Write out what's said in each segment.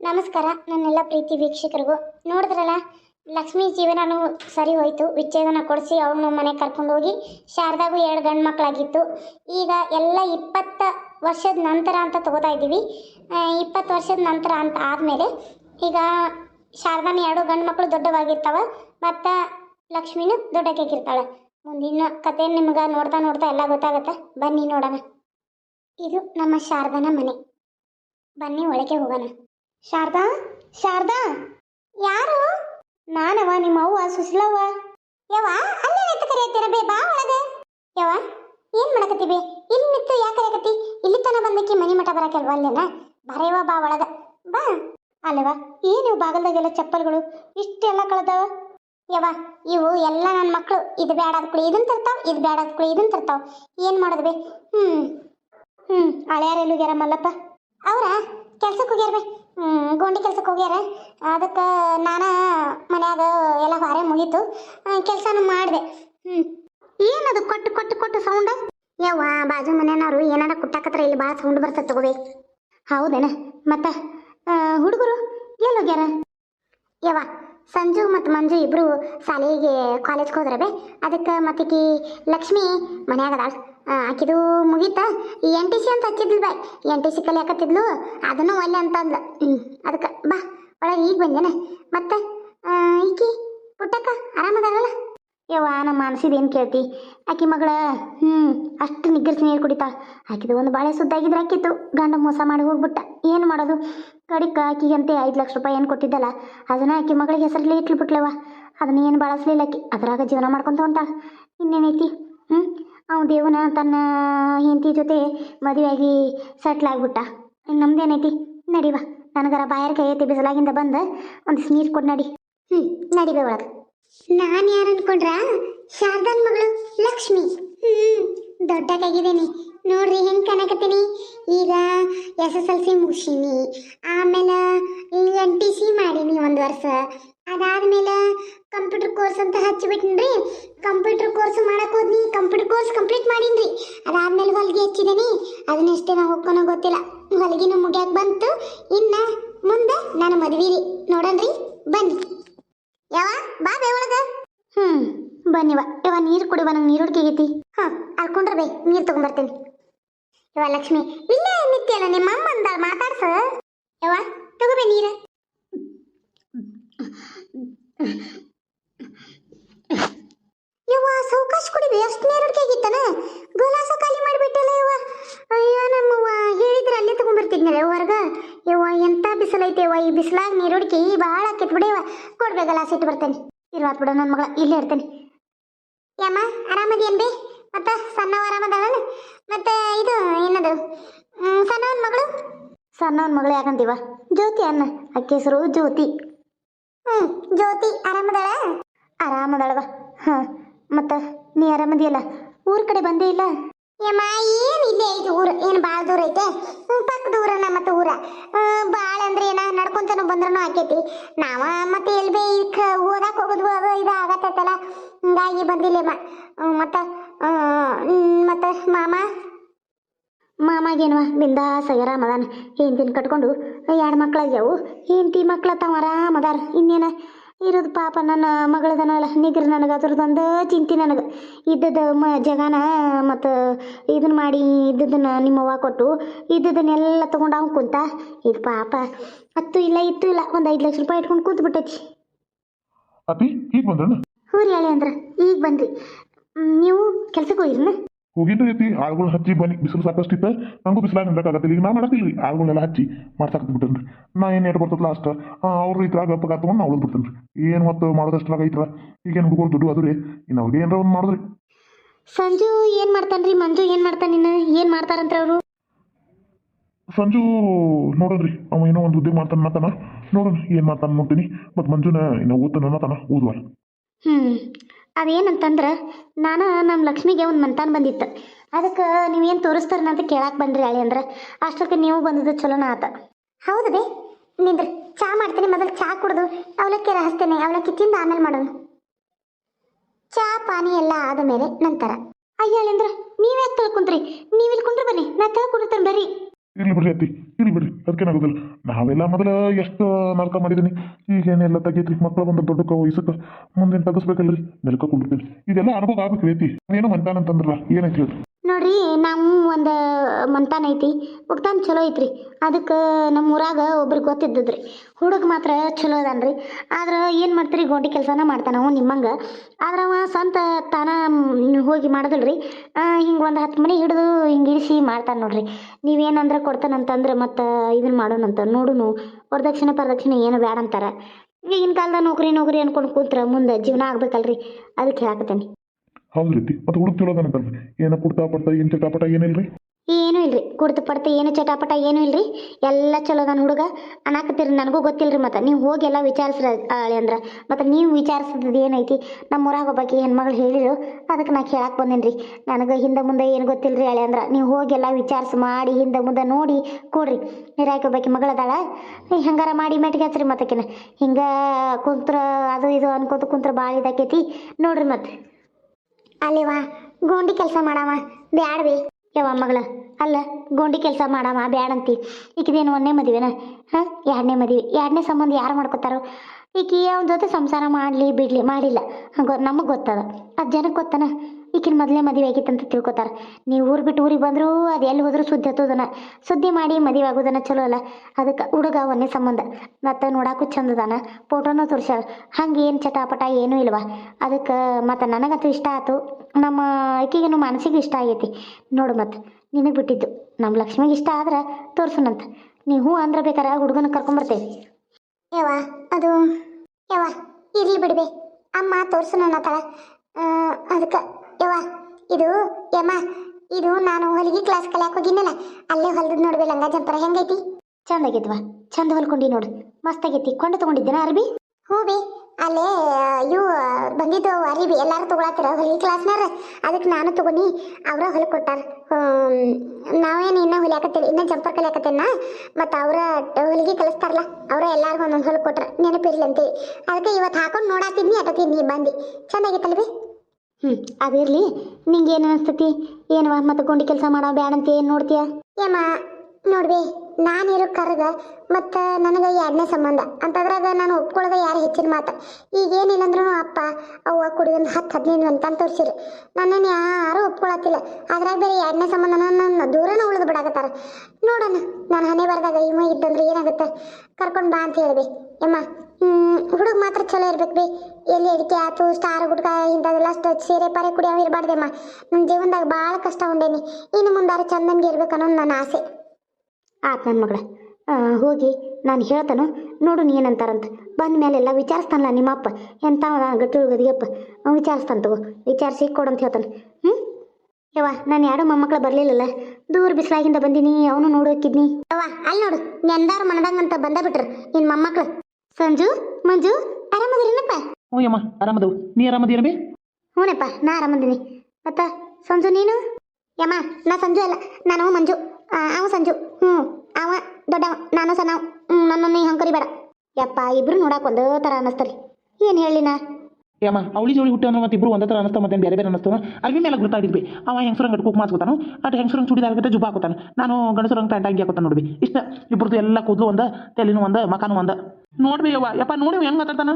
ನಮಸ್ಕಾರ, ನನ್ನೆಲ್ಲ ಪ್ರೀತಿ ವೀಕ್ಷಕರಿಗೂ. ನೋಡಿದ್ರಲ್ಲ, ಲಕ್ಷ್ಮಿ ಜೀವನನೂ ಸರಿ ಹೋಯಿತು. ವಿಚ್ಛೇದನ ಕೊಡಿಸಿ ಮನೆ ಕರ್ಕೊಂಡು ಹೋಗಿ ಶಾರದಾಗೂ ಎರಡು ಗಂಡು ಮಕ್ಕಳಾಗಿತ್ತು ಈಗ ಎಲ್ಲ ಇಪ್ಪತ್ತ ವರ್ಷದ ನಂತರ ಅಂತ ತಗೋತಾ ಇದ್ದೀವಿ. ಇಪ್ಪತ್ತು ವರ್ಷದ ನಂತರ ಅಂತ ಆದಮೇಲೆ ಈಗ ಶಾರದಾನ ಎರಡು ಗಂಡು ಮಕ್ಕಳು ದೊಡ್ಡವಾಗಿರ್ತಾವೆ, ಮತ್ತು ಲಕ್ಷ್ಮಿನೂ ದೊಡ್ಡಕ್ಕಿರ್ತಾಳೆ ಮುಂದಿನ ಕತೆ ನಿಮ್ಗೆ ನೋಡ್ತಾ ನೋಡ್ತಾ ಎಲ್ಲ ಗೊತ್ತಾಗತ್ತೆ. ಬನ್ನಿ ನೋಡೋಣ. ಇದು ನಮ್ಮ ಶಾರದಾನ ಮನೆ. ಬನ್ನಿ ಒಳಗೆ ಹೋಗೋಣ. ಶಾರದಾ? ಶಾರದಾ? ಯಾರು? ನಾನವ, ನಿಮ್ಮ ಅವ್ವ, ಸುಶೀಲವ್ವ. ಯವ್ವ, ಅಲ್ಲೇ ಎತ್ತ ಕರೆಯತ್ತೀರ? ಬೇ, ಬಾ ಒಳಗೆ. ಯವ್ವ, ಏನ್ ಮಾಡಕತ್ತಿ ಬೇ? ಇಲ್ಲಿ ನಿಂತು ಯಾಕೆ ಕರೆಯಕತ್ತಿ ಇಲ್ಲಿ ತನ ಬಂದಕ್ಕೆ ಮನೆ ಮಠ ಬರಕಲ್ವ ಅಲ್ಲೇನ? ಬರೆಯವ ಬಾ ಒಳಗ. ಬಾ. ಅಲ್ಲವ ಏನು ಬಾಗಲ್ದಾಗೆಲ್ಲ ಚಪ್ಪಲ್ಗಳು? ಇಷ್ಟೆಲ್ಲ ಕಳೆದವ? ಯವ ಇವು ಎಲ್ಲ ನನ್ನ ಮಕ್ಕಳು ಇದು ಬೇಡ ಕುಳಿ ಇದನ್ನ ತರ್ತಾವ. ಇದು ಬೇಡ ಕುಳಿ ಇದನ್ನ ತರ್ತಾವ. ಏನ್ ಮಾಡೋದು ಬೇ? ಹ್ಮ್. ಹ್ಮ್. ಹಳೆಯಾರೆಲ್ಲುಗ್ಯಾರ ಮಲ್ಲಪ್ಪ ಅವ್ರ? ಕೆಲ್ಸಕ್ಕೆ ಹೋಗ್ಯಾರ ಬೇ? ಗೋಂಡಿ ಕೆಲ್ಸಕ್ಕೆ ಹೋಗ್ಯಾರ. ಅದಕ್ಕೆ ನಾನು ಮನ್ಯಾಗ ಎಲ್ಲ ಹೊರೆ ಮುಗೀತು. ಕೆಲಸನೂ ಮಾಡಿದೆ. ಹ್ಮ್. ಏನದು ಕೊಟ್ಟು ಕೊಟ್ಟು ಕೊಟ್ಟು ಸೌಂಡ್? ಯವ್ವ, ಬಾಜು ಮನೆಯವರು ಏನಾರ ಕುಟ್ಟಾಕತ್ರ ಇಲ್ಲಿ ಭಾಳ ಸೌಂಡ್ ಬರ್ತದೆ ತಗೋಬೇ. ಹೌದೇನ? ಮತ್ತ ಹುಡುಗರು ಎಲ್ಲಿ ಹೋಗ್ಯಾರ? ಯವ್ವ ಸಂಜು ಮತ್ತು ಮಂಜು ಇಬ್ರು ಶಾಲೆಗೆ ಕಾಲೇಜ್ಗೆ ಹೋದ್ರೆ ಬೇ? ಅದಕ್ಕೆ ಮತ್ತಿಕಿ ಲಕ್ಷ್ಮಿ ಮನ್ಯಾಗ ಅದಾಳ. ಆಕಿದು ಮುಗೀತ? ಈ ಎನ್ ಟಿ ಸಿ ಅಂತ ಹಚ್ಚಿದ್ಲು ಬೈ. ಎನ್ ಟಿ ಸಿ ಕಲಿಯಾಕತ್ತಿದ್ಲು ಅದನ್ನು ಅಂತ ಅಂದ್ಲ ಹ್ಞೂ ಅದಕ್ಕೆ ಬಾ, ಒಳಗೆ ಈಗ ಬಂದೇನೆ. ಮತ್ತೆ ಈಕಿ ಪುಟ್ಟಕ್ಕ ಆರಾಮದಾರಲ್ಲ ಯವ್ವ, ನಮ್ಮ ಅನ್ಸಿದ ಏನು ಕೇಳ್ತಿ? ಆಕಿ ಮಗಳ ಹ್ಞೂ ಅಷ್ಟು ನಿಗ್ಗರ್ಸಿ ನೀರು ಕುಡಿತಾಳ. ಆಕಿದು ಒಂದು ಬಾಳೆ ಸುದ್ದಾಗಿದ್ರೆ ಆಕಿತ್ತು ಗಂಡ ಮೋಸ ಮಾಡಿ ಹೋಗ್ಬಿಟ್ಟ. ಏನು ಮಾಡೋದು? ಕಡಿಕ ಆಕಿಗಂತೆ ಐದು ಲಕ್ಷ ರೂಪಾಯಿ ಏನು ಕೊಟ್ಟಿದ್ದಲ್ಲ, ಅದನ್ನ ಆಕಿ ಮಗಳಿಗೆ ಹೆಸರಲ್ಲಿ ಇಟ್ಬಿಟ್ಲವ ಅದನ್ನ ಏನು ಬಳಸಲಿಲ್ಲ ಆಕಿ. ಅದ್ರಾಗ ಜೀವನ ಮಾಡ್ಕೊಂತ ಹೊಂಟ. ಇನ್ನೇನೈತಿ ಹ್ಞೂ ಅವ ದೇವನ ತನ್ನ ಹೆಂಡತಿ ಜೊತೆ ಮದುವೆಯಾಗಿ ಸೆಟ್ಲ್ ಆಗ್ಬಿಟ್ಟ. ನಮ್ದೇನೈತಿ ನಡಿವ. ನನಗರ ಬಾಯಾರ ಕೈ ಐತಿ ಬಿಸಿಲಾಗಿಂದ ಬಂದು ಒಂದಿಷ್ಟು ನೀರು ಕೊಡು ನಡಿ. ಹ್ಞೂ ನಡಿವೆ ಒಳಗೆ. ನಾನು ಯಾರು ಅನ್ಕೊಂಡ್ರ? ಶಾರದನ್ ಮಗಳು ಲಕ್ಷ್ಮಿ. ಹ್ಮ್. ದೊಡ್ಡಕ್ಕಾಗಿದ್ದೀನಿ ನೋಡ್ರಿ ಹೆಂಗ್ ಕಾಣಕತ್ತೀನಿ. ಈಗ ಎಸ್ ಎಸ್ ಎಲ್ ಸಿ ಮುಗಿಸೀನಿ. ಆಮೇಲೆ ಎನ್ ಟಿ ಸಿ ಮಾಡೀನಿ ಒಂದು ವರ್ಷ. ಅದಾದ್ಮೇಲೆ ಕಂಪ್ಯೂಟರ್ ಕೋರ್ಸ್ ಅಂತ ಹಚ್ಚಿಬಿಟ್ನ್ರಿ. ಕಂಪ್ಯೂಟರ್ ಕೋರ್ಸ್ ಮಾಡಕ್ಕೆ ಹೋದ್ನಿ. ಕಂಪ್ಯೂಟರ್ ಕೋರ್ಸ್ ಕಂಪ್ಲೀಟ್ ಮಾಡೀನಿ ಅದಾದಮೇಲೆ ಹೊಲಿಗೆ ಹಚ್ಚಿದೀನಿ. ಅದನ್ನೆಷ್ಟೇ ನಾವು ಹೋಗ್ಕೊನೋ ಗೊತ್ತಿಲ್ಲ. ಹೊಲಿಗೆನೂ ಮುಗ್ಯಾಕ್ ಬಂತು. ಇನ್ನ ಮುಂದೆ ನಾನು ಮದ್ವಿರಿ. ನೋಡನ್ರಿ. ಬನ್ನಿ. ಯಾವ ಬಾ ಬೇ ಒಳಗ. ಹ್ಮ್. ಬನ್ನಿವ ಇವ ನೀರು ಕುಡಿವ ನಂಗೆ ನೀರು ಹುಡುಕಿಗೈತಿ ಹಾ ಅಲ್ಕೊಂಡ್ರೆ ಬೇ, ನೀರು ತಗೊಂಬರ್ತೀನಿ. ಇವ ಲಕ್ಷ್ಮಿ, ಇಲ್ಲೇ ನಿತ್ಯಲ್ಲ ನಿಮ್ಮ ಅಮ್ಮ ಅಂದಾಳ ಮಾತಾಡ್ಸ? ಯವ್ವ ತಗೋಬೇ ನೀರು. ಯವ್ವ ಸೌಕಾಶ ಕುಡಿಬಿ ಅಷ್ಟು ನೀರು ಹುಡುಕಿಗಿತ್ತನ ಗುಲಾಸ ಖಾಲಿ ಮಾಡಿಬಿಟ್ಟಲ್ಲ ಯವ್ವ. ಅಯ್ಯೋ, ನಮ್ಮವ್ವ, ಹೇಳಿದ್ರೆ ಅಲ್ಲೇ ತಗೊಂಬರ್ತಿದ್ನಲ್ಲ ಹೊರಗ. ಯವ್ವ, ಎಂತ ಬಿಸಿಲೈತೆ ಯವ್ವ, ಈ ಬಿಸಿಲಾಗ ನೀರು ಹುಡುಕಿ ಭಾಳ ಆಕೈತಿ ಬಿಡಿಯವ್ವ ಕೊಡ್ಬೇ ಕೊಡ್ಬೇಕಲ್ಲ ಇಟ್ಟು ಬರ್ತೇನೆ. ಇರ್ವಾತ್ ಬಿಡ ನನ್ನ ಮಗಳ, ಇಲ್ಲೇ ಇರ್ತೇನೆ. ಆರಾಮದೇನ್ ಬೇ ಮತ್ತ ಸಣ್ಣವ ಆರಾಮದಾಳನ ಮತ್ತೆ ಇದು ಏನದು? ಸಣ್ಣವನ್ ಮಗಳು? ಸಣ್ಣವನ್ ಮಗಳು ಯಾಕಂತೀವ ಜ್ಯೋತಿ ಅನ್ನ ಅಕ್ಕಿ ಹೆಸರು ಜ್ಯೋತಿ. ಹ್ಮ್, ಜ್ಯೋತಿ ಆರಾಮದಾಳ ಆರಾಮದಾಳವ ಹಾ, ಮತ್ತ ನೀ ಆರಾಮದಿಯಲ್ಲ ಊರ್ ಕಡೆ ಬಂದೇ ಇಲ್ಲ? ಯಮ್ಮ ಏನ್ ಇಲ್ಲೇ ಐತಿ ಊರು, ಏನು ಭಾಳ ದೂರ ಐತೆ? ಪಕ್ಕ ಪಕ್ಕದ ಊರನ ಮತ್ತೆ ಊರ. ಭಾಳ ಅಂದ್ರೆ ಏನ ನಡ್ಕೊಂತನು ಬಂದ್ರೂ ಆಕೈತಿ. ನಾವ ಮತ್ತೆ ಎಲ್ ಬೇ ಈಗ ಓದಾಕ್ ಹೋಗೋದು ಅದು ಇದು ಆಗತ್ತಲ್ಲ ಹಿಂಗಾಗಿ ಬಂದಿಲ್ಲಮ್ಮ ಮತ್ತೆ ಮತ್ತ ಮಾಮ? ಮಾಮಾಗೇನವ? ಬಿಂದಾಸ ಆರಾಮದಾನ ಹೆಂಡತಿನ ಕಟ್ಕೊಂಡು ಎರಡು ಮಕ್ಳಾಗ್ಯಾವು. ಹೆಂಡತಿ ಮಕ್ಳು ತಾವ ಆರಾಮದಾರ ಇನ್ನೇನ? ಇರೋದು ಪಾಪ ನನ್ನ ಮಗಳದನಲ್ಲ ನಿಗ್ರ ನನಗೆ ಅದ್ರದ್ದೊಂದು ಚಿಂತೆ ನನಗೆ. ಇದ್ದದ ಮ ಜಗಾನ ಮತ್ತು ಇದನ್ನ ಮಾಡಿ ಇದ್ದದನ್ನ ನಿಮ್ಮವ್ವ ಕೊಟ್ಟು ಇದ್ದದನ್ನೆಲ್ಲ ತೊಗೊಂಡು ಅವ್ನು ಕುಂತ ಇದು ಪಾಪ. ಹತ್ತು ಇಲ್ಲ ಇತ್ತು ಇಲ್ಲ ಒಂದು ಐದು ಲಕ್ಷ ರೂಪಾಯಿ ಇಟ್ಕೊಂಡು ಕೂತ್ ಬಿಟ್ಟೈತಿ ಅಪ್ಪಿ ಈಗ ಬಂದ್ರನ ಹೂರಿ ಹೇಳಿ ಅಂದ್ರೆ ಈಗ ಬನ್ರಿ ನೀವು ಕೆಲ್ಸಕ್ಕೆ ಹೋಗಿರನ ಹೋಗಿದ್ದು ಐತಿ ಆಳುಗಳು ಹಚ್ಚಿ ಬನ್ನಿ ಬಿಸಿಲು ಸಾಕಷ್ಟು ಇತ್ತ ನಂಗೂ ಬಿಸಿಲಾಗ ನಿಲ್ಲಕ್ಕಾಗತ್ತಿಲ್ಲ ಈಗ ನಾ ಮಾಡತ್ತಿಲ್ಲ ಆಳ್ಗಳೆಲ್ಲ ಹಚ್ಚಿ ಮಾಡ್ಸಾಕ್ ಬಿಟ್ಟನ್ರಿ. ನಾ ಏನು ಏಟ್ ಬರ್ತದ ಲಾಸ್ಟ್ ಅವ್ರು ಇದ್ರಾಗ ಪಗಾರ ತಗೊಂಡು ನಾ ಅವಳು ಬಿಡ್ತೇನೆ ಏನು ಹೊತ್ತು ಮಾಡೋದಷ್ಟ್ರಾಗ ಐತ್ರ ಈಗೇನು ಹುಡುಗರು ದುಡ್ಡು ಅದು ರೀ ಇನ್ನು ಅವ್ರಿಗೆ ಏನಾರ ಒಂದು ಮಾಡಿದ್ರಿ. ಸಂಜು ಏನು ಮಾಡ್ತಾನ್ರಿ? ಮಂಜು ಏನು ಮಾಡ್ತಾನೆ ಇನ್ನು ಏನು ಮಾಡ್ತಾರಂತ ಅವರು? ಸಂಜು ನೋಡೋದ್ರಿ ಅವ ಏನೋ ಒಂದು ಉದ್ಯೋಗ ಮಾಡ್ತಾನೆ ಅನ್ನತಾನ ನೋಡೋಣ ಏನು ಮಾಡ್ತಾನೆ ನೋಡ್ತೀನಿ. ಮತ್ತು ಮಂಜುನ ಇನ್ನು ಓದ್ತಾನೆ ಅನ್ನತಾನ ಓದುವ? ಹ್ಞೂ ಅದೇನಂತಂದ್ರೆ, ನಾನು ನಮ್ಮ ಲಕ್ಷ್ಮಿಗೆ ಒಂದು ಮಂತಾನ ಬಂದಿತ್ತು. ಅದಕ್ಕೆ ನೀವೇನು ತೋರಿಸ್ತಾರನ ಅಂತ ಕೇಳಕ್ಕೆ ಬಂದ್ರಿ ಅಳಿ ಅಂದ್ರೆ ಅಷ್ಟಕ್ಕೆ ನೀವು ಬಂದದ್ದು ಚಲೋನ ಆತ. ಹೌದು ಬೇ, ನಿಂದ್ರಿ ಚಾ ಮಾಡ್ತೀನಿ, ಮೊದಲು ಚಾ ಕುಡ್ದು, ಅವಲಕ್ಕಿ ರಹಸ್ತೇನೆ ಅವಲಕ್ಕಿ ತಿಂದು ಆಮೇಲೆ ಮಾಡೋಣ. ಚಾ ಪಾನಿ ಎಲ್ಲ ಆದ ಮೇಲೆ ನಂತರ. ಅಯ್ಯ ಅಂದ್ರೆ, ನೀವ್ಯಾಕೆ ತಿಳ್ಕೊಂತ್ರಿ? ನೀವು ಇಲ್ಲಿ ಕುಂಡ್ರಿ ಬನ್ನಿ, ನಾ ತಿಳ್ಕೊಂಡಿರ್ತೇನೆ ಬರ್ರಿ. ಇರ್ಲಿ ಬಿಡ್ರಿ ಅತ್ತಿ ಇರ್ಲಿ ಬಿಡ್ರಿ ಅದಕ್ಕೇನಾಗೋದಿಲ್ಲ ನಾವೆಲ್ಲ ಮೊದಲ ಎಷ್ಟು ನಾಲ್ಕ ಮಾಡಿದ್ದೀನಿ ಈಗೇನೆಲ್ಲ ತೆಗೀತ್ರಿ ಮಕ್ಕಳು ಬಂದ ದೊಡ್ಡ ವಯಸ್ಸಕ್ಕೆ ಮುಂದೇನು ತಗಸ್ಬೇಕಲ್ರಿ, ನೆಲಕ ಕುಂಡಿರ್ತೀನಿ ಇದೆಲ್ಲ ಅನುಭವ ಆಗ್ಬೇಕು ಐತಿ ಏನೋ ಮಂತಾನಂತಂದ್ರಲ್ಲ ಏನೈತಿ ಹೇಳ್ರಿ ನೋಡ್ರಿ ನಮ್ಮ ಒಂದು ಮಂತಾನ ಐತಿ ಮುಕ್ತಾನ ಚಲೋ ಐತ್ರಿ. ಅದಕ್ಕೆ ನಮ್ಮ ಊರಾಗ ಒಬ್ರಿಗೆ ಗೊತ್ತಿದ್ದದ್ರಿ. ಹುಡುಗ ಮಾತ್ರ ಚಲೋ ಅದಾನ್ರಿ. ಆದ್ರೆ ಏನು ಮಾಡ್ತೀರಿ, ಗೋಂಡಿ ಕೆಲಸನ ಮಾಡ್ತಾನ ಅವ ನಿಮ್ಮಂಗೆ. ಆದ್ರೆ ಅವ ಸ್ವಂತ ತಾನ ಹೋಗಿ ಹೋಗಿ ಮಾಡೋದಿಲ್ರಿ ಹಿಂಗೆ ಒಂದು ಹತ್ತು ಮನೆ ಹಿಡಿದು ಹಿಂಗೆ ಇಳಿಸಿ ಮಾಡ್ತಾನೆ ನೋಡ್ರಿ. ನೀವೇನಂದ್ರೆ ಕೊಡ್ತಾನಂತಂದ್ರೆ ಮತ್ತು ಇದನ್ನ ಮಾಡೋಣಂತ. ನೋಡುನು, ವರದಕ್ಷಿಣೆ ಪರದಕ್ಷಿಣೆ ಏನು ಬೇಡ ಅಂತಾರೆ ಈಗಿನ ಕಾಲದ ನೌಕರಿ ನೌಕರಿ ಅನ್ಕೊಂಡು ಕೂತ್ರ ಮುಂದೆ ಜೀವನ ಆಗ್ಬೇಕಲ್ರಿ. ಅದಕ್ಕೆ ಹೇಳಕತ್ತೇನೆ. ಹೌದು ಮತ್ತೆ ಮತ್ತು ಹುಡುಗ ಏನ ಕುಡ್ತಾ ಪಡ್ತಾ, ಏನು ಚಟಾಪಟ ಏನಿಲ್ರಿ ಏನೂ ಇಲ್ರಿ ಕುಡ್ದು ಪಡ್ತಾ, ಏನು ಚಟಾಪಟ, ಏನೂ ಇಲ್ರಿ. ಎಲ್ಲ ಚಲೋ ಹುಡುಗ. ಅನ್ನಕತ್ತೀರಿ ನನಗೂ ಗೊತ್ತಿಲ್ರಿ ಮತ್ತೆ. ನೀವು ಹೋಗಿ ಎಲ್ಲ ವಿಚಾರಿಸ್ರಿ ಅಂದ್ರೆ. ಮತ್ತೆ ನೀವು ವಿಚಾರಿಸಿದ್ದು ಏನೈತಿ? ನಮ್ಮ ಊರಾಗ ಒಬ್ಬಾಕಿ ಹೆಣ್ಮಗಳು ಹೇಳಿರು. ಅದಕ್ಕೆ ನಾ ಕೇಳಕ್ಕೆ ಬಂದೇನಿ ರೀ ನನಗೆ ಹಿಂದೆ ಮುಂದೆ ಏನು ಗೊತ್ತಿಲ್ರಿ ಆಳಿ ಅಂದ್ರ. ನೀವು ಹೋಗಿ ಎಲ್ಲ ವಿಚಾರಿಸಿ ಮಾಡಿ ಹಿಂದೆ ಮುಂದೆ ನೋಡಿ ಕೊಡ್ರಿ. ನೀರಾಕಿ ಒಬ್ಬಾಕಿ ಮಗಳದಾಳ ಹಂಗಾರ ಮಾಡಿ ಮೆಟ್ಗೆ ಹಚ್ರಿ ಮತ್ತಕಿನ. ಹಿಂಗೆ ಕುಂತ್ರ ಅದು ಇದು ಅನ್ಕೋತ ಕುಂತ್ರ ಭಾಳ ಇದಾಕೈತಿ ನೋಡ್ರಿ ಮತ್ತೆ. ಅಲ್ಲಿವಾ ಗೋಂಡಿ ಕೆಲಸ ಮಾಡವ ಬ್ಯಾಡ್ವಿ ಯಾವ ಮಗಳ, ಅಲ್ಲ, ಗೋಂಡಿ ಕೆಲಸ ಮಾಡವ ಬ್ಯಾಡಂತಿ ಈಕಿದೇನು ಒಂದನೇ ಮದುವೆನ? ಹಾಂ, ಎರಡನೇ ಮದುವೆ. ಎರಡನೇ ಸಂಬಂಧ ಯಾರು ಮಾಡ್ಕೊತಾರೋ? ಈಕಿ ಅವನ ಜೊತೆ ಸಂಸಾರ ಮಾಡಲಿ, ಬಿಡಲಿ, ಮಾಡಿಲ್ಲ. ಹಂಗೆ, ನಮಗೆ ಗೊತ್ತದ. ಅದು ಜನಕ್ಕೆ ಗೊತ್ತನ? ಈಕಿನ ಮೊದಲೇ ಮದುವೆ ಆಗಿತ್ತಂತ ತಿಳ್ಕೊತಾರ. ನೀವು ಊರು ಬಿಟ್ಟು ಊರಿಗೆ ಬಂದರೂ ಅದು ಎಲ್ಲಿ ಹೋದರೂ ಸುದ್ದಿ ಹತ್ತೋದನ ಸುದ್ದಿ ಮಾಡಿ ಮದುವೆ ಆಗೋದನ್ನ ಚಲೋ ಅಲ್ಲ. ಅದಕ್ಕೆ ಹುಡುಗ ಒಂದೇ ಸಂಬಂಧ. ಮತ್ತು ನೋಡಾಕು ಚಂದದಾನ. ಫೋಟೋನೂ ತೋರಿಸ್ಯಾರ ಹಂಗೆ ಏನು ಚಟಾಪಟ ಏನೂ ಇಲ್ವಾ. ಅದಕ್ಕೆ ಮತ್ತು ನನಗಂತೂ ಇಷ್ಟ ಆಯ್ತು ನಮ್ಮ ಆಕೆಗೇನು ಮನಸ್ಸಿಗೆ ಇಷ್ಟ ಆಗೈತಿ. ನೋಡು ಮತ್ತು, ನಿನಗೆ ಬಿಟ್ಟಿದ್ದು. ನಮ್ಮ ಲಕ್ಷ್ಮಿಗೆ ಇಷ್ಟ ಆದ್ರೆ ತೋರ್ಸೋಣಂತ ನೀವು ಹೂ ಅಂದ್ರೆ ಬೇಕಾರೆ ಹುಡುಗನ ಕರ್ಕೊಂಬರ್ತೇವೆ. ಯವ್ವ, ಅದು, ಯವ್ವ, ಇರ್ಲಿ ಬಿಡ್ಬೇ. ಅಮ್ಮ ತೋರ್ಸೋಣ ಅದಕ್ಕೆ ಯವ್ವ ಇದು, ಯಮ್ಮ, ಇದು ನಾನು ಹೊಲಿಗೆ ಕ್ಲಾಸ್ ಕಲಿಯಕ್ಕೆ ಹೋಗಿನಲ್ಲ ಅಲ್ಲೇ ಹೊಲ್ದದ್ ನೋಡ್ಬಿ ಲಂಗ ಜಂಪರ ಹೆಂಗೈತಿ? ಚಂದ ಆಗೈತಿವ ಚಂದ ಹೊಲ್ಕೊಂಡಿ ನೋಡು ಮಸ್ತ್ ಆಗೈತಿ ಕೊಂಡು ತಗೊಂಡಿದ್ದೇನ ಅರ್ಬಿ? ಹ್ಞೂ ಬಿ, ಅಲ್ಲೇ, ಇವು ಬಂದಿದ್ದು ಅರಿಬಿ, ಎಲ್ಲಾರು ತಗೊಳತ್ತಿರ ಹೊಲಿಗೆ ಕ್ಲಾಸ್ನಾರ ಅದಕ್ಕೆ ನಾನು ತಗೊಂಡು ಅವ್ರ ಹೊಲ ಕೊಟ್ಟಾರ. ನಾವೇನು ಇನ್ನೂ ಹೊಲಿಯಾಕತ್ತಿಲ್ಲ, ಇನ್ನೂ ಜಂಪರ್ ಕಲಿಯಾಕತ್ತೇನ? ಮತ್ತು ಅವರ ಹೊಲಿಗೆ ಕಲಿಸ್ತಾರಲ್ಲ, ಅವರ ಎಲ್ಲಾರ್ಗು ಒಂದೊಂದು ಹೊಲ ಕೊಟ್ರ, ನೆನಪಿರ್ಲಿ ಅಂತೇಳಿ ಅದಕ್ಕೆ ಇವತ್ತು ಹಾಕೊಂಡು ನೋಡಾತಿದ್ನಿ ಅದಕ್ಕೆ ನೀ ಬಂದು. ಚಂದಾಗಿತ್ತಲ್ವಿ ಹ್ಞೂ ಅದಿರಲಿ ನಿಂಗೆ ಏನು ಅನಿಸ್ತತಿ? ಏನವ, ಮತ್ತೆ ಗುಂಡಿ ಕೆಲಸ ಮಾಡೋ ಬ್ಯಾಡಂತ ಏನು ನೋಡ್ತೀಯ? ಏಮ ನಾನು ನಾನಿರೋ ಕರ್ಗ ಮತ್ತು ನನಗೆ ಎರಡನೇ ಸಂಬಂಧ. ಅಂತದ್ರಾಗ ನಾನು ಒಪ್ಕೊಳ್ಳೋದ ಯಾರು ಹೆಚ್ಚಿನ ಮಾತು. ಈಗೇನಿಲ್ಲ ಅಂದ್ರೂ ಅಪ್ಪ, ಅವ್ವ ಕುಡಿ ಒಂದು ಹತ್ತು, ಹದಿನೈದು ಅಂತ ತೋರಿಸಿರು. ನನ್ನನ್ನು ಯಾರೂ ಒಪ್ಕೊಳತ್ತಿಲ್ಲ. ಅದ್ರಾಗ ಬೇರೆ ಎರಡನೇ ಸಂಬಂಧ ನನ್ನ ದೂರನ ಉಳಿದು ಬಿಡಾಕತ್ತಾರ. ನೋಡೋಣ, ನಾನು ಹಣೆ ಬರ್ದಾಗ ಇವ ಇದ್ದಂದ್ರೆ ಏನಾಗುತ್ತೆ? ಕರ್ಕೊಂಡು ಬಾ ಅಂತ ಹೇಳ್ಬಿ. ಯಮ್ಮ ಹುಡುಗ ಮಾತ್ರ ಚಲೋ ಇರ್ಬೇಕು ಬಿ. ಎಲ್ಲಿ ಅಡಿಕೆ ಆತು, ಸ್ಟಾರ್ ಗುಟ್ಕ ಇಂಥದೆಲ್ಲ ಅಷ್ಟು ಸೀರೆ ಪರೆ ಕುಡಿಯೋ ಇರಬಾರ್ದಮ್ಮ ನನ್ನ ಜೀವನದಾಗ ಭಾಳ ಕಷ್ಟ ಉಂಡೇನಿ. ಇನ್ನು ಮುಂದಾರ ಚಂದನ್ಗೆ ಇರ್ಬೇಕು ಅನ್ನೋದು ನನ್ನ ಆಸೆ. ಆತ್ ನನ್ನ ಮಗಳ. ಹೋಗಿ ನಾನು ಹೇಳ್ತಾನು, ನೋಡು ಏನಂತಾರಂತ. ಬಂದ ಮೇಲೆಲ್ಲ ವಿಚಾರಿಸ್ತಾನಲ್ಲ ನಿಮ್ಮಪ್ಪ. ಎಂತ ಗಟ್ಟಿ ಗದಿಯಪ್ಪ ವಿಚಾರಿಸ್ತಾನ ತಗೋ. ವಿಚಾರಿಸಿ ಕೊಡು ಅಂತ ಹೇಳ್ತಾನೆ. ಹ್ಞೂ ಯವ್ವ, ನಾನು ಯಾರೋ ಮೊಮ್ಮಕ್ಳು ಬರಲಿಲ್ಲಲ್ಲ. ದೂರ ಬಿಸಿಲಾಗಿಂದ ಬಂದೀನಿ, ಅವನು ನೋಡೋಕಿದ್ನಿ. ಯವ್ವ, ಅಲ್ಲಿ ನೋಡು. ನೆಂದಾರು ಮನದಂಗಂತ ಬಂದ ಬಿಟ್ರು ನಿನ್ನ ಮೊಮ್ಮಕ್ಳು. ಸಂಜು ಮಂಜು ಆರಾಮದಿರೇನಪ್ಪ? ಹ್ಞೂ ಆರಾಮದವು. ನೀ ಆರಾಮದಿರಬಿ? ಹ್ಞೂನಪ್ಪ ನಾ ಆರಾಮದೀನಿ. ಮತ್ತ ಸಂಜು ನೀನು? ಯಮ್ಮ ನಾ ಸಂಜು ಅಲ್ಲ ನಾನು ಮಂಜು. ಆ, ಅವ ಸಂಜು. ಹ್ಞೂ ಅವ ದೊಡ್ಡವ ನಾನು ಸಣ್ಣ ಹ್ಞೂ ನೀ ಹಂಗೆ ಕರಿಬೇಡ ಯಪ್ಪ ಇಬ್ರು ನೋಡಕ್ಕೆ ಒಂದೇ ಥರ ಅನ್ನಿಸ್ತರಿ ಏನು ಹೇಳಿನ ನಾ? ಯಮ್ಮ ಅವಳಿ ಜೋಳಿ ಹುಟ್ಟಿ ಅಂದ್ರೆ ಮತ್ತೆ ಇಬ್ರು ಒಂದೇ ಥರ ಅನಿಸ್ತಾ ಮತ್ತೆ ಬೇರೆ ಬೇರೆ ಅನಿಸ್ತಾನ ಅರ್ವಿ ಮೇಲೆ ಗುರ್ತಾಡಿದ್ವಿ ಅವ ಹೆಂಗಸರಂಗೆ ಕುಕ್ ಮಾಸ್ಕೊತಾನು ಅಟ್ ಹೆಂಗಸರಂಗೆ ಚುಡಿದಾರ ಗಟ್ಟೆ ಜುಬ್ಬ ಹಾಕೋತಾನೆ. ನಾನು ಗಣಸರಂಗ ಪ್ಯಾಂಟ್ ಆಗಿ ಹಾಕೋತಾನೆ ನೋಡಿ ಇಷ್ಟ ಇಬ್ಬರದು ಎಲ್ಲ ಕೂದಲು ಒಂದ ತೆಲಿನೂ ಒಂದ ಮಕಾನು ಒಂದ. ನೋಡ್ಬಿ ಯವ್ವ ಯಪ್ಪ ನೋಡಿ ಹೆಂಗ್ ಮಾತಾಡ್ತಾನ?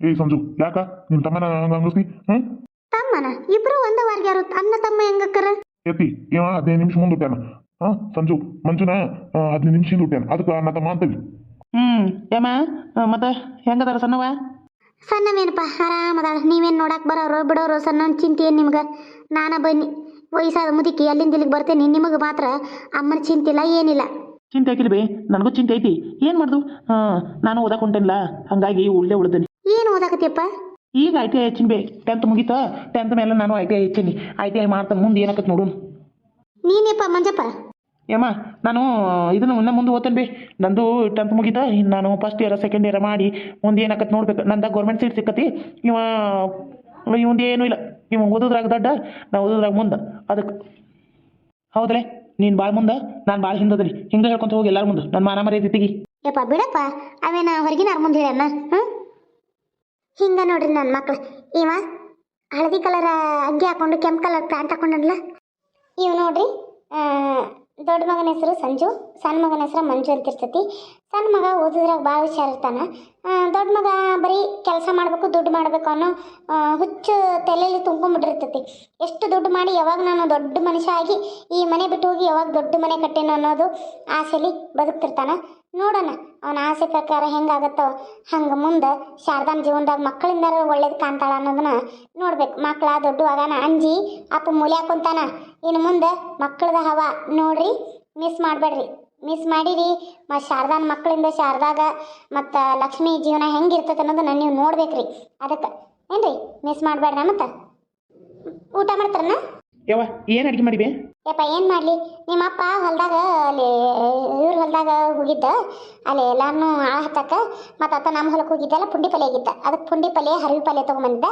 ಏ ಸಂಜು ಯಾಕ? ನಿಮ್ಮ ತಮ್ಮನ ಹೆಂಗ್ ಅಂಗಿಸ್ತಿ ತಮ್ಮನ? ಇಬ್ರು ವರ್ಗ ಯಾರು? ಅನ್ನ ತಮ್ಮ ಹೆಂಗಕ್ಕರ ಎತ್ತಿ ಇವ ಹದಿನೈದು ನಿಮಿಷ ಮುಂದೆ ಹುಟ್ಟ್ಯಾನ ಹಾ ಸಂಜು ಮಂಜುನ ಹದಿನೈದು ನಿಮಿಷದಿಂದ ಹುಟ್ಟ್ಯಾನ ಅದಕ್ಕೆ ಅಣ್ಣ ತಮ್ಮ ಅಂತೀವಿ ಹ್ಮ್ ಯಮ್ಮ ಮತ್ತೆ ಹೆಂಗದಾರ ಸಣ್ಣವ ಸಣ್ಣವೇನಪ್ಪ? ಆರಾಮದಾಳ. ನೀವೇನು ನೋಡಕ್ಕೆ ಬರೋರು ಬಿಡೋರು ಸಣ್ಣ ಚಿಂತೆ ಏನು ನಿಮ್ಗೆ? ನಾನ ಬನ್ನಿ. ವಯಸ್ಸಾದ ಮುದುಕಿ ಅಲ್ಲಿಂದ ಇಲ್ಲಿಗೆ ಬರ್ತೇನೆ. ನಿಮಗೆ ಮಾತ್ರ ಅಮ್ಮನ ಇಲ್ಲ ಏನಿಲ್ಲ. ಚಿಂತೆ ಹಾಕಿಲ್ಲ ಬೇ. ನನಗೂ ಚಿಂತೆ ಐತಿ. ಏನು ಮಾಡ್ದು? ಹಾಂ ನಾನು ಓದಕ್ಕೆ ಹೊಂಟೇನಿಲ್ಲ ಹಂಗಾಗಿ ಉಳ್ಳೆ ಉಳ್ದೇನಿ. ಏನು ಓದಾಕತ್ತಿಯಪ್ಪ? ಈಗ ಐ ಟಿ ಐ ಹೆಚ್ಚಿನ ಬೇ. ಟೆಂತ್ ಮುಗೀತಾ? ಟೆಂತ್ ಮೇಲೆ ನಾನು ಐ ಟಿ ಐ ಹಚ್ಚಿನಿ. ಐ ಟಿ ಐ ಮಾಡ್ತಾನೆ ಮುಂದೆ ಏನಾಕತ್ ನೋಡೋಣ ನೀನೇಪ್ಪ ಮಂಜಪ್ಪ? ಯಮ್ಮ, ನಾನು ಇದನ್ನು ಇನ್ನೂ ಮುಂದೆ ಓದ್ತೇನೆ ಬಿ. ನಂದು ಟೆಂತ್ ಮುಗಿತಾ, ಇನ್ನು ನಾನು ಫಸ್ಟ್ ಇಯರ್ ಸೆಕೆಂಡ್ ಇಯರ್ ಮಾಡಿ ಮುಂದೆ ಏನಾಕತ್ ನೋಡ್ಬೇಕು. ನಂದು ಗೌರ್ಮೆಂಟ್ ಸೀಟ್ ಸಿಕ್ಕತಿ. ಇವ ಇವಂದು ಏನೂ ಇಲ್ಲ. ಇವ ಓದೋದ್ರಾಗ ದೊಡ್ಡ, ನಾ ಓದೋದ್ರಾಗ ಮುಂದೆ. ಅದಕ್ಕೆ ಹೌದ್ರಿ? ನೀನು ಭಾಳ ಮುಂದೆ, ನಾನು ಭಾಳ ಹಿಂದದನಿ. ಹಿಂಗೆ ಹೇಳ್ಕೊಂತ ಹೋಗಿ ಎಲ್ಲರ ಮುಂದೆ. ನನ್ನ ಮಾನ ಮರ್ಯಾದೆ ತೆಗಿ ಯಪ್ಪ, ಬಿಡಪ್ಪ. ಅವೇನ ಹೊರಗಿನ ಮುಂದೆ ಹೇಳಣ್ಣ ಹಾಂ? ಹಿಂಗ ನೋಡ್ರಿ ನನ್ನ ಮಕ್ಳು. ಇವ, ಹಳದಿ ಕಲರ್ ಅಂಗಿ ಹಾಕೊಂಡು ಕೆಂಪು ಕಲರ್ ಪ್ಯಾಂಟ್ ಹಾಕೊಂಡಲ್ಲ ಇವ್ ನೋಡ್ರಿ ದೊಡ್ಡ ಮಗನ ಹೆಸರು ಸಂಜು, ಸಣ್ಣ ಮಗನ ಹೆಸರು ಮಂಜು ಅಂತ ಇರ್ತೈತಿ ಸಣ್ಣ ಮಗ ಓದಿದ್ರಾಗ ಭಾಳ ಹುಷಾರ್ ಇರ್ತಾನೆ. ದೊಡ್ಡ ಮಗ ಬರೀ ಕೆಲಸ ಮಾಡಬೇಕು, ದುಡ್ಡು ಮಾಡಬೇಕು ಅನ್ನೋ ಹುಚ್ಚು ತಲೆಯಲ್ಲಿ ತುಂಬಿಬಿಟ್ಟಿರ್ತೈತಿ ಎಷ್ಟು ದುಡ್ಡು ಮಾಡಿ ಯಾವಾಗ ನಾನು ದೊಡ್ಡ ಮನುಷ್ಯ ಆಗಿ ಈ ಮನೆ ಬಿಟ್ಟು ಹೋಗಿ ಯಾವಾಗ ದೊಡ್ಡ ಮನೆ ಕಟ್ಟೇನೋ ಅನ್ನೋದು ಆಸೆಯಲ್ಲಿ ಬದುಕ್ತಿರ್ತಾನೆ. ನೋಡೋಣ. ಅವನ ಆಸೆ ಪ್ರಕಾರ ಹೆಂಗಾಗತ್ತೋ, ಹಂಗೆ ಮುಂದೆ ಶಾರದಾನ ಜೀವನದಾಗ ಮಕ್ಕಳಿಂದ ಒಳ್ಳೇದು ಕಾಣ್ತಾಳ ಅನ್ನೋದನ್ನ ನೋಡ್ಬೇಕು. ಮಕ್ಕಳ ದೊಡ್ಡ ಆಗಾನ ಅಂಜಿ, ಅಪ್ಪ ಮೂಲೆ ಕುಂತಾನ ಇನ್ನು ಮುಂದೆ ಮಕ್ಕಳದ ಹವ ನೋಡ್ರಿ ಮಿಸ್ ಮಾಡಬೇಡ್ರಿ. ಮಿಸ್ ಮಾಡಿರಿ ಮತ್ತು ಶಾರದಾನ ಮಕ್ಕಳಿಂದ ಶಾರದಾಗ ಮತ್ತು ಲಕ್ಷ್ಮಿ ಜೀವನ ಹೆಂಗಿರ್ತೈತೆ ಅನ್ನೋದನ್ನ ನೀವು ನೋಡ್ಬೇಕ್ರಿ. ಅದಕ್ಕೆ ಏನ್ರಿ ಮಿಸ್ ಮಾಡಬೇಡ್ರ ಮತ್ತು? ಊಟ ಮಾಡ್ತಾರನ? ಯವ್ವ, ಏನು ಅಡುಗೆ ಮಾಡಿಬೆ? ಯಪ್ಪ, ಏನು ಮಾಡಲಿ? ನಿಮ್ಮಪ್ಪ ಹೊಲ್ದಾಗ ಅಲ್ಲಿ, ಇವ್ರ ಹೊಲ್ದಾಗ ಹೋಗಿದ್ದ. ಅಲ್ಲಿ ಎಲ್ಲಾನು ಆಳ ಹತ್ತಕ್ಕೆ, ಮತ್ತು ಅತ್ತ ನಮ್ಮ ಹೊಲಕ್ಕೆ ಹೋಗಿದ್ದಲ್ಲ ಪುಂಡಿ ಪಲ್ಯ ಆಗಿತ್ತ. ಅದಕ್ಕೆ ಪುಂಡಿ ಪಲ್ಯ, ಹರವಿ ಪಲ್ಯ ತಗೊಂಬಂದಿದ್ದ.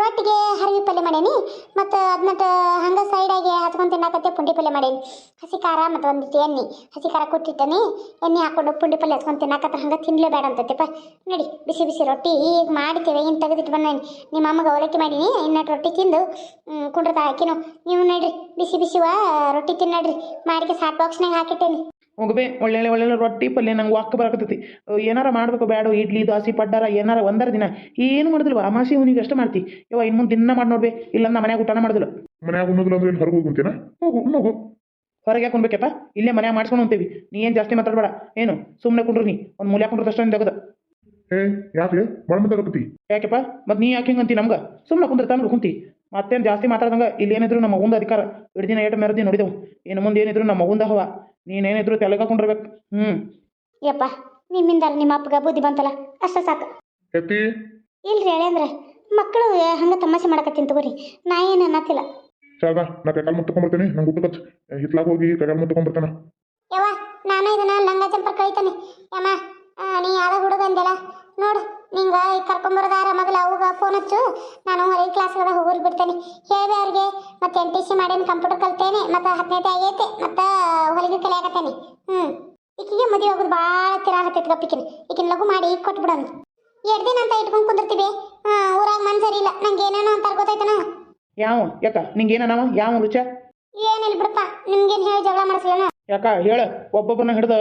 ರೊಟ್ಟಿಗೆ ಹರವಿ ಪಲ್ಯ ಮಾಡೇನಿ. ಮತ್ತು ಅದನ್ನಟ್ಟು ಹಂಗೆ ಸೈಡಾಗಿ ಹಚ್ಕೊಂಡು ತಿನ್ನಾಕತ್ತೆ ಪುಂಡಿ ಪಲ್ಯ ಮಾಡೇನಿ. ಹಸಿ ಖಾರ ಮತ್ತು ಒಂದಿಟ್ಟು ಎಣ್ಣೆ. ಹಸಿ ಖಾರ ಕೊಟ್ಟಿಟ್ಟನಿ. ಎಣ್ಣೆ ಹಾಕೊಂಡು ಪುಂಡಿ ಪಲ್ಯ ಹಚ್ಕೊಂಡು ತಿನ್ನಾಕತ್ತ ಹಂಗೆ ತಿನ್ಲೇಬೇಡ ಅಂತೈತೆಪ್ಪ ನಡಿ, ಬಿಸಿ ಬಿಸಿ ರೊಟ್ಟಿ ಈಗ ಮಾಡ್ತೇವೆ ಏನು ತೆಗೆದಿಟ್ಟು ಬಂದೇನಿ. ನಿಮ್ಮ ಅಮ್ಮಗೆ ಅವಲಕ್ಕಿ ಮಾಡೀನಿ. ಇನ್ನಟ್ಟು ರೊಟ್ಟಿ ತಿಂದು ಕುಂಡ್ರತಾ ಹಾಕಿನು ನೀವು ನಡ್ರಿ, ಬಿಸಿ ಬಿಸಿವ? ರೊಟ್ಟಿ ತಿನ್ನಡ್ರಿ ಮಾಡಿಕೆ ಸಾಟ್ ಬಾಕ್ಸ್ನಾಗ ಹಾಕಿಟ್ಟೇನಿ. ಹೋಗ್ಬೇ ಒಳ್ಳೆ ಒಳ್ಳೆ ರೊಟ್ಟಿ ಪಲ್ಯ ನಂಗೆ ವಾಕ್ ಬರಕತ್ತೈತಿ. ಏನಾರ ಮಾಡ್ಬೇಕು ಬ್ಯಾಡು ಇಡ್ಲಿ ದೋಸೆ ಪಡ್ಡಾರ ಏನಾರ ಒಂದರ ದಿನ. ಏನು ಮಾಡಿದ್ಲು ಅಮಾಸಿ ಹುನಿಗೆ ಎಷ್ಟು ಮಾಡ್ತಿ. ಯವ್ವ ಇನ್ನು ಮುಂದೆ ದಿನ ಮಾಡಿ ನೋಡ್ಬೇ ಇಲ್ಲ ನಮ್ಮ ಮನ್ಯಾಗ ಊಟನ ಮಾಡಿದ್ಲು ಮನ್ಯಾಗ ಉಣ್ಣೋದಿಲ್ಲ ಅಂದ್ರೆ ಏನು ಹೊರಗೆ ಹೋಗುಂತೇನ ಹೋಗು ಹೋಗು. ಹೊರಗೆ ಯಾಕೆ ಉಣ್ಬೇಕಪ್ಪ? ಇಲ್ಲೇ ಮನ್ಯಾಗ ಮಾಡ್ಸ್ಕೊಂಡು ಅಂತೀವಿ ನೀ ಏನು ಜಾಸ್ತಿ ಮಾತಾಡಬೇಡ. ಏನು ಸುಮ್ಮನೆ ಕುಂಡ್ರು ನೀ. ಒಂದು ಮೂಲ್ಯ ಕುಂಡ್ರದಷ್ಟು ಅಷ್ಟೊಂದು ತೆಗೆದು. ಏ ಯಾಕೆ ಮಾಡ್ಬೇಕಾಗತ್ತಿ ಯಾಕೆಪ್ಪ? ಮತ್ತು ನೀ ಯಾಕೆ ಹಿಂಗಂತಿ ನಮ್ಗೆ? ಸುಮ್ಮನೆ ತಾನು ಕುಂತಿ. ಮತ್ತೇನು ಜಾಸ್ತಿ ಮಾತಾಡ್ದಂಗೆ ಇಲ್ಲಿ ಏನಿದ್ರು ನಮ್ಮ ಮಗುಂದ ಅಧಿಕಾರ ಇಡೀ ದಿನ ಏಟು ಮೆರದಿ ನೋಡಿದೆವು. ಇನ್ನು ಮುಂದೆ ಏನಿದ್ರು ನಮ್ಮ ಮಗುಂದ ಹವ. ನೀನೇನಿದ್ರು ತೆಲಗ ಕುಂಡಿರ್ಬೇಕು. ಹ್ಞೂ ಯಪ್ಪ ನಿಮ್ಮಿಂದ ನಿಮ್ಮ ಅಪ್ಪಗ ಬುದ್ಧಿ ಬಂತಲ್ಲ ಅಷ್ಟ ಸಾಕು. ಹೆಪ್ಪಿ ಇಲ್ರಿ ಹೇಳಂದ್ರೆ ಮಕ್ಕಳು ಹಂಗೆ ತಮಾಷೆ ಮಾಡಕತ್ತೀನಿ ತಗೋರಿ. ನಾ ಏನು ಅನ್ನತ್ತಿಲ್ಲ. ಶಾರದಾ ನಾ ಕೈಕಾಲು ಮುತ್ತು ತೊಗೊಂಬರ್ತೀನಿ ನಂಗೆ ಊಟ ಕಚ್ ಹಿತ್ಲಾಗ ಹೋಗಿ ಕೈಕಾಲು ಮುತ್ತು ತೊಗೊಂಬರ್ತಾನ ಯವ್ವ ನಾನು ಇದನ್ನ ಲಂಗ ಜಂಪರ್ ಕಳಿತಾನೆ. ಯಮ್ಮ ಆ, ನೀ ಯಾವ ಹುಡುಗ ಅಂದೆಲ್ಲ ನೋಡು ನಿಂಗ ಈಗ ಕರ್ಕೊಂಬರೋದಾರ ಮೊದಲು ಅವಾಗ ಫೋನ್ ಹಚ್ಚು. ನಾನು ಹೊರಗೆ ಕ್ಲಾಸ್ಗದ ಹೋಗಿ ಬಿಡ್ತೇನೆ. ಹೇಳಿದೆ ಅವ್ರಿಗೆ ಮತ್ತೆ ಎನ್ ಟಿ ಸಿ ಮಾಡೇನು ಕಂಪ್ಯೂಟರ್ ಕಲ್ತೇನೆ ಮತ್ತೆ ಹತ್ತನೇತೆ ಆಗೈತೆ ಮತ್ತು ಹೊಲಿಗೆ ಕಲಿಯಾಕತ್ತೇನೆ ಹ್ಞೂ ಈಕಿಗೆ ಮದುವೆ ಆಗೋದು ಭಾಳ ಹತ್ತೈತಿ ಗಪ್ಪಿಕಿನ ಈಕಿನ. ಲಘು ಮಾಡಿ ಕೊಟ್ಬಿಡೋನು ಎರಡು ದಿನ ಅಂತ ಇಟ್ಕೊಂಡು ಕುಂದಿರ್ತೀವಿ. ಹಾಂ ಊರಾಗ ಮನ್ ಸರಿ ಇಲ್ಲ. ನಂಗೆ ಏನೇನೋ ಅಂತ ಗೊತ್ತಾಯ್ತನ? ಯಾವ ಯಾಕ ನಿಂಗೇನವ ಯಾವ ರುಚ? ಏನಿಲ್ಲ ಬಿಡಪ್ಪ ನಿಮ್ಗೇನು ಹೇಳಿ ಜಗಳ ಮಾಡಿಸ್ಲನ? ಯಾಕ ಹೇಳ ಒಬ್ಬೊಬ್ಬನ ಹಿಡ್ದು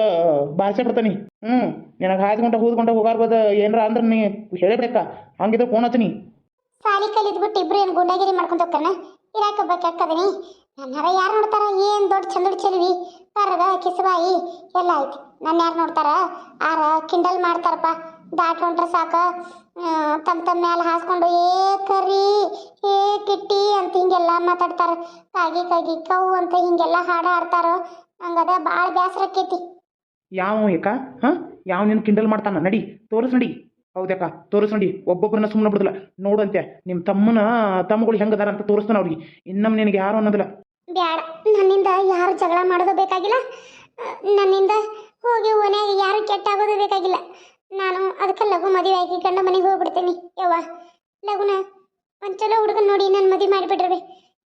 ಬಾರಿಸೇ ಬಿಡ್ತಾನಿ. ಹ್ಞೂ ನಿನಗೆ ಹಾಯ್ಕೊಂಡ ಹೂದ್ಕೊಂಡ ಹೋಗಾರ್ಬೋದು ಏನರ ಅಂದ್ರೆ ನೀ ಹೇಳಬೇಕ, ಹಂಗಿದ್ರೆ ಫೋನ್ ಹಚ್ಚನಿ. ಸಾಲಿ ಕಲಿದ್ಬಿಟ್ಟು ಇಬ್ರು ಏನು ಗುಂಡಾಗಿರಿ ಮಾಡ್ಕೊಂಡು ಹೋಗ್ತಾನ ಇರಾಕ ಒಬ್ಬಾಕದನಿ ನನ್ನರ ಯಾರು ನೋಡ್ತಾರ? ಏನ್ ದೊಡ್ಡ ಚಂದಡ್ ಚೆಲ್ವಿ? ಬರದ ಕಿಸಬಾಯಿ, ಎಲ್ಲ ಐತಿ ನನ್ನ ಯಾರು ನೋಡ್ತಾರ? ಆರ, ಕಿಂಡಲ್ ಮಾಡ್ತಾರಪ್ಪ ದಾಟ್ ಹೊಂಟ್ರ ಸಾಕ. ತಮ್ಮ ತಮ್ ತಮ್ಮ ಮ್ಯಾಲ ಹಾಸ್ಕೊಂಡು, ಏ ಕರಿ ಏ ಕಿಟ್ಟಿ ಅಂತ ಹಿಂಗೆಲ್ಲ ಮಾತಾಡ್ತಾರ. ಕಾಗಿ ಕಾಗಿ, ಕೌ ಅಂತ ಹಿಂಗೆಲ್ಲ ಹಾಡ ಆಡ್ತಾರ ಹಂಗದ ಭಾಳ ಬೇಸರ ಆಕೈತಿ. ಯಾವ ಏಕ ಹಾಂ? ಯಾವ ನಿನ್ನ ಕಿಂಡಲ್ ಮಾಡ್ತಾನ? ನಡಿ ತೋರಿಸ್ ನಡಿ. ಹೌದಕ್ಕ ತೋರಿಸ್ ನಡಿ. ಒಬ್ಬೊಬ್ಬರನ್ನ ಸುಮ್ಮನೆ ಬಿಡುದಿಲ್ಲ. ನೋಡಂತೆ ನಿಮ್ಮ ತಮ್ಮನ ತಮ್ಮಗಳು ಹೆಂಗದಾರ ಅಂತ ತೋರಿಸ್ತಾನ ಅವ್ರಿಗೆ. ಇನ್ನಮ್ಮ ನಿನಗೆ ಯಾರು ಅನ್ನೋದಿಲ್ಲ. ಬ್ಯಾಡ ನನ್ನಿಂದ ಯಾರು ಜಗಳ ಮಾಡೋದು ಬೇಕಾಗಿಲ್ಲ. ನನ್ನಿಂದ ಹೋಗಿ ಓನ್ಯಾಗ ಯಾರು ಕೆಟ್ಟಾಗೋದು ಬೇಕಾಗಿಲ್ಲ. ನಾನು ಅದಕ್ಕೆ ಲಘು ಮದುವೆ ಆಗಿ ಗಂಡ ಮನೆಗೆ ಹೋಗ್ಬಿಡ್ತೀನಿ. ಯವ್ವ ಲಘುನ ಒಂದು ಚಲೋ ಹುಡುಗನ ನೋಡಿ ನನ್ನ ಮದುವೆ ಮಾಡಿಬಿಡ್ರಿ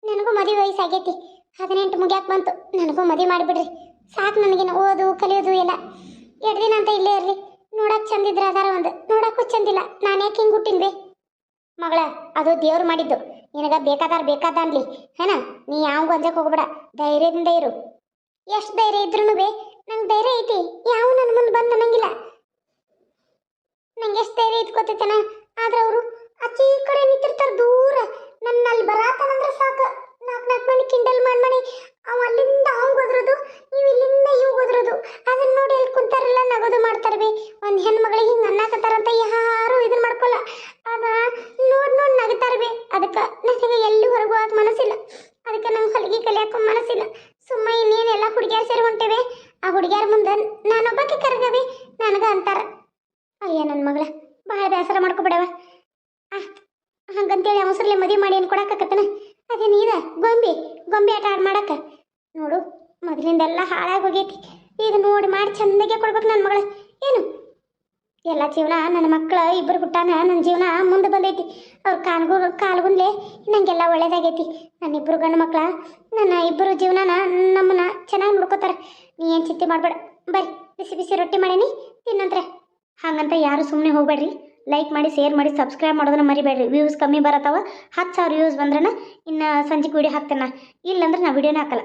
ನನಗೂ ಮದುವೆ ವಯಸ್ಸಾಗೈತಿ. ಹದಿನೆಂಟು ಮುಗ್ಯಾಕೆ ಬಂತು. ನನಗೂ ಮದುವೆ ಮಾಡಿಬಿಡ್ರಿ. ಸಾಕು ನನಗೇನು ಓದು, ಕಲಿಯೋದು ಎಲ್ಲ. ಎರಡು ದಿನ ಅಂತ ಇಲ್ಲೇ ಇರಲಿ. ನೋಡಕ್ಕೆ ಚಂದಿದ್ರೆ ಅದಾರ ಒಂದು. ನೋಡಕ್ಕೂ ಚಂದಿಲ್ಲ ನಾನು ಯಾಕೆ ಹಿಂಗೆ ಹುಟ್ಟಿನ್ಬೇ ಮಗಳ, ಅದು ದೇವ್ರು ಮಾಡಿದ್ದು. ನಿನಗ ಬೇಕಾದಾರ ಬೇಕಾದ ಅನ್ಲಿ. ಹೇನ ನೀ? ಯಾವ ಗೊಂಜಕ್ಕೆ ಹೋಗ್ಬೇಡ. ಧೈರ್ಯದಿಂದ ಇರು. ಎಷ್ಟು ಧೈರ್ಯ ಇದ್ರೂ ಬೇ? ನಂಗೆ ಧೈರ್ಯ ಐತಿ. ಯಾವ ನನ್ನ ಮುಂದೆ ಬಂದ ನನಗಿಲ್ಲ ನಂಗೆ ಎಷ್ಟು ಧೈರ್ಯ ಇದ್ಕೋತೈತನ ಆದ್ರೆ ಅವರು ಈ ಕಡೆ ನಿಂತಿರ್ತಾರೆ ದೂರ. ನನ್ನ ಅಲ್ಲಿ ಬರಾತನಂದ್ರೆ ಸಾಕು. ನಾಲ್ಕು ನಾಲ್ಕು ಮಂದಿ ಕಿಂಡಲ್ ಮಾಡಿ ಮಾಡಿ ಅವ ಅಲ್ಲಿಂದ ಅವಂಗೆ ಹೋದ್ರದು ಇವ್ ಇಲ್ಲಿಂದ ಇವ್ ಹೋದ್ರದು. ಅದನ್ನ ನೋಡಿ ಅಲ್ಲಿ ಕುಂತಾರೆಲ್ಲ ನಗೋದು ಮಾಡ್ತಾರ ಬಿ. ಒಂದು ಹೆಣ್ಮಗಳಿಗೆ ಹಿಂಗೆ ಅನ್ನಕತ್ತಾರಂತ ಯಾರು ಇದನ್ನ ಮಾಡ್ಕೊಲ್ಲ ಅದ ನೋಡ್ ನೋಡ್ ನಗ್ತಾರ ಬೇ ಅದಕ್ಕೆ ನನಗೆ ಎಲ್ಲಿ ಹೊರಗೆ ಹೋಗಕ್ಕೆ ಮನಸ್ಸಿಲ್ಲ ಅದಕ್ಕೆ ನಂಗೆ ಹೊಲಿಗೆ ಕಲಿಯಕ್ಕೂ ಮನಸ್ಸಿಲ್ಲ ಸುಮ್ಮ ಇನ್ನೇನೆಲ್ಲ ಹುಡುಗಿಯರು ಸೇರಿ ಹೊಂಟೇವೆ ಆ ಹುಡುಗಿಯರ ಮುಂದೆ ನಾನೊಬ್ಬಕ್ಕೆ ಕರಗವೆ ನನಗ ಅಂತಾರ ಅಯ್ಯ ನನ್ನ ಮಗಳ ಭಾಳ ಬೇಸರ ಮಾಡ್ಕೊಬಿಡವ ಹಂಗಂತೇಳಿ ಅವಸರಲೆ ಮದುವೆ ಮಾಡಿ ಏನು ಕೊಡಕ್ಕಾಕತ್ತನ ಅದೇ ನೀದ ಗೊಂಬೆ ಗೊಂಬೆ ಆಟ ಆಡ್ ಮಾಡಕ್ಕ ನೋಡು ಮೊದಲಿಂದೆಲ್ಲ ಹಾಳಾಗಿ ಹೋಗೈತಿ ಈಗ ನೋಡಿ ಮಾಡಿ ಚಂದಾಗೆ ಕೊಡ್ಬೇಕು ನನ್ನ ಮಗಳ. ಏನು? ಎಲ್ಲ ಜೀವನ ನನ್ನ ಮಕ್ಕಳ ಇಬ್ಬರು ಹುಟ್ಟಾನ ನನ್ನ ಜೀವನ ಮುಂದೆ ಬಂದೈತಿ. ಅವ್ರ ಕಾಲ್ಗು, ಕಾಲ್ಗುಂದ್ಲೆ ನಂಗೆಲ್ಲ ಒಳ್ಳೇದಾಗೈತಿ. ನನ್ನ ಇಬ್ಬರು ಗಂಡು ಮಕ್ಕಳ ನನ್ನ ಇಬ್ಬರು ಜೀವನನ ನಮ್ಮನ್ನ ಚೆನ್ನಾಗಿ ನೋಡ್ಕೋತಾರೆ. ನೀ ಏನು ಚಿಂತೆ ಮಾಡಬೇಡ. ಬರ್ರಿ, ಬಿಸಿ ಬಿಸಿ ರೊಟ್ಟಿ ಮಾಡೀನಿ, ತಿನ್ನಂತ್ರ. ಹಾಗಂತ ಯಾರು ಸುಮ್ಮನೆ ಹೋಗ್ಬೇಡ್ರಿ. ಲೈಕ್ ಮಾಡಿ ಶೇರ್ ಮಾಡಿ ಸಬ್ಸ್ಕ್ರೈಬ್ ಮಾಡೋದನ್ನ ಮರಿಬೇಡ್ರಿ. ವ್ಯೂಸ್ ಕಮ್ಮಿ ಬರತ್ತಾವ ಹತ್ತು ಸಾವಿರ ವ್ಯೂಸ್ ಬಂದ್ರನ ಇನ್ನು ಸಂಜೆಗೆ ವಿಡಿಯೋ ಹಾಕ್ತೇನೆ. ಇಲ್ಲಂದ್ರೆ ನಾ ವಿಡಿಯೋನೇ ಹಾಕಲ್ಲ.